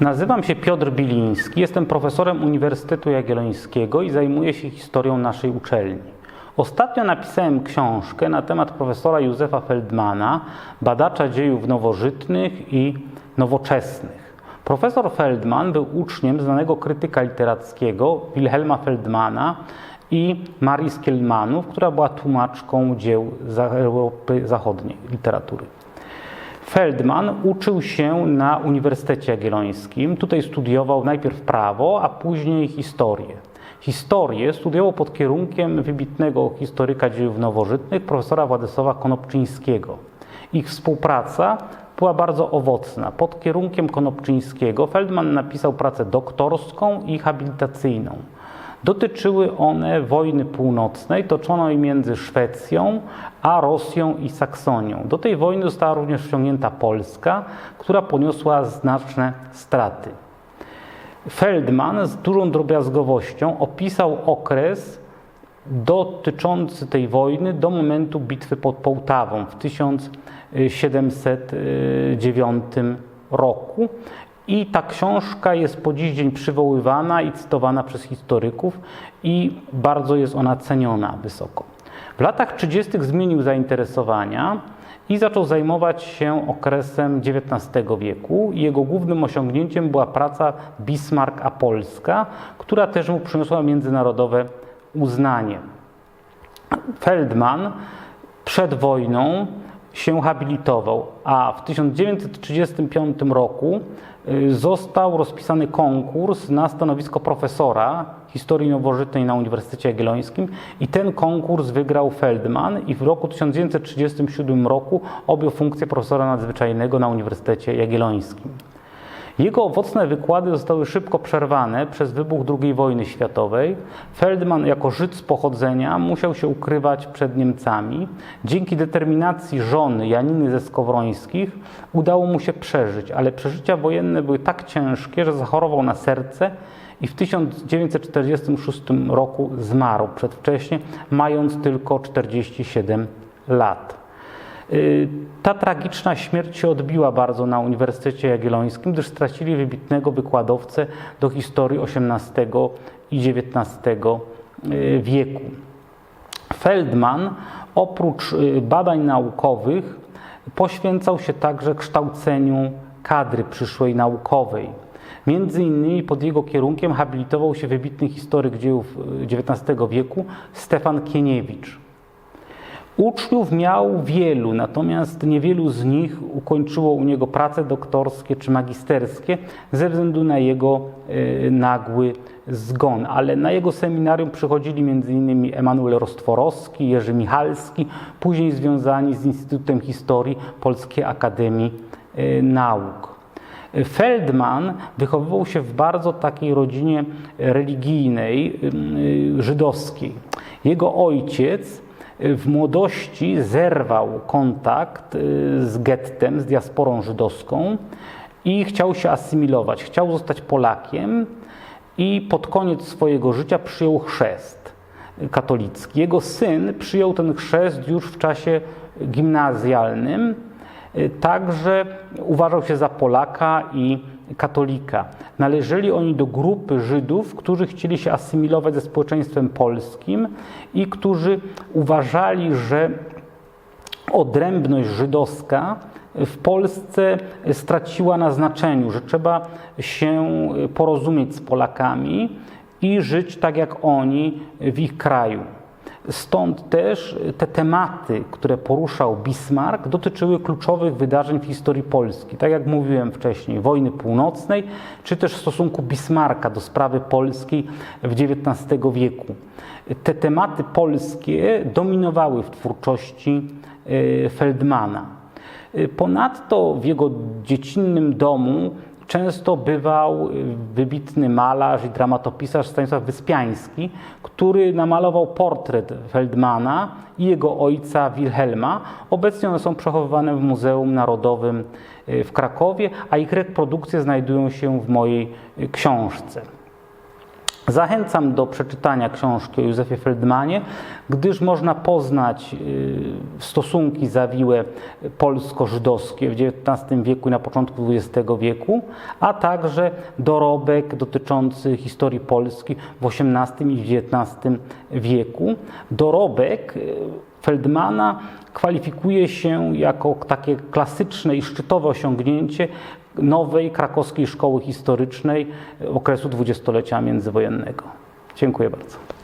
Nazywam się Piotr Biliński, jestem profesorem Uniwersytetu Jagiellońskiego i zajmuję się historią naszej uczelni. Ostatnio napisałem książkę na temat profesora Józefa Feldmana, badacza dziejów nowożytnych i nowoczesnych. Profesor Feldman był uczniem znanego krytyka literackiego Wilhelma Feldmana i Marii Skielmanów, która była tłumaczką dzieł Europy Zachodniej, literatury. Feldman uczył się na Uniwersytecie Jagiellońskim. Tutaj studiował najpierw prawo, a później historię. Historię studiował pod kierunkiem wybitnego historyka dziejów nowożytnych, profesora Władysława Konopczyńskiego. Ich współpraca była bardzo owocna. Pod kierunkiem Konopczyńskiego Feldman napisał pracę doktorską i habilitacyjną. Dotyczyły one wojny północnej toczonej między Szwecją a Rosją i Saksonią. Do tej wojny została również wciągnięta Polska, która poniosła znaczne straty. Feldman z dużą drobiazgowością opisał okres dotyczący tej wojny do momentu bitwy pod Połtawą w 1709 roku. I ta książka jest po dziś dzień przywoływana i cytowana przez historyków i bardzo jest ona ceniona wysoko. W latach 30. zmienił zainteresowania i zaczął zajmować się okresem XIX wieku. Jego głównym osiągnięciem była praca Bismarck a Polska, która też mu przyniosła międzynarodowe uznanie. Feldman przed wojną się habilitował, a w 1935 roku y, został rozpisany konkurs na stanowisko profesora historii nowożytnej na Uniwersytecie Jagiellońskim i ten konkurs wygrał Feldman i w roku 1937 roku objął funkcję profesora nadzwyczajnego na Uniwersytecie Jagiellońskim. Jego owocne wykłady zostały szybko przerwane przez wybuch II wojny światowej. Feldman, jako Żyd z pochodzenia, musiał się ukrywać przed Niemcami. Dzięki determinacji żony Janiny ze Skowrońskich udało mu się przeżyć, ale przeżycia wojenne były tak ciężkie, że zachorował na serce i w 1946 roku zmarł przedwcześnie, mając tylko 47 lat. Y, ta tragiczna śmierć się odbiła bardzo na Uniwersytecie Jagiellońskim, gdyż stracili wybitnego wykładowcę do historii XVIII i XIX y, wieku. Feldman oprócz y, badań naukowych poświęcał się także kształceniu kadry przyszłej naukowej. Między innymi pod jego kierunkiem habilitował się wybitny historyk dziejów XIX wieku Stefan Kieniewicz. Uczniów miał wielu, natomiast niewielu z nich ukończyło u niego prace doktorskie czy magisterskie ze względu na jego e, nagły zgon. Ale na jego seminarium przychodzili m.in. Emanuel Rostworowski, Jerzy Michalski, później związani z Instytutem Historii Polskiej Akademii e, Nauk. Feldman wychowywał się w bardzo takiej rodzinie religijnej, e, żydowskiej. Jego ojciec w młodości zerwał kontakt y, z gettem, z diasporą żydowską i chciał się asymilować, chciał zostać Polakiem i pod koniec swojego życia przyjął chrzest katolicki. Jego syn przyjął ten chrzest już w czasie gimnazjalnym, y, także uważał się za Polaka i katolika. Należeli oni do grupy Żydów, którzy chcieli się asymilować ze społeczeństwem polskim i którzy uważali, że odrębność żydowska w Polsce straciła na znaczeniu, że trzeba się porozumieć z Polakami i żyć tak jak oni w ich kraju. Stąd też te tematy, które poruszał Bismarck, dotyczyły kluczowych wydarzeń w historii Polski. Tak jak mówiłem wcześniej, wojny północnej, czy też stosunku Bismarcka do sprawy polskiej w XIX wieku. Te tematy polskie dominowały w twórczości e, Feldmana. E, ponadto w jego dziecinnym domu często bywał wybitny malarz i dramatopisarz Stanisław Wyspiański, który namalował portret Feldmana i jego ojca Wilhelma. Obecnie one są przechowywane w Muzeum Narodowym e, w Krakowie, a ich reprodukcje znajdują się w mojej e, książce. Zachęcam do przeczytania książki o Józefie Feldmanie, gdyż można poznać y, stosunki zawiłe polsko-żydowskie w XIX wieku i na początku XX wieku, a także dorobek dotyczący historii Polski w XVIII i XIX wieku. Dorobek y, Feldmana kwalifikuje się jako takie klasyczne i szczytowe osiągnięcie nowej krakowskiej szkoły historycznej okresu dwudziestolecia międzywojennego. Dziękuję bardzo.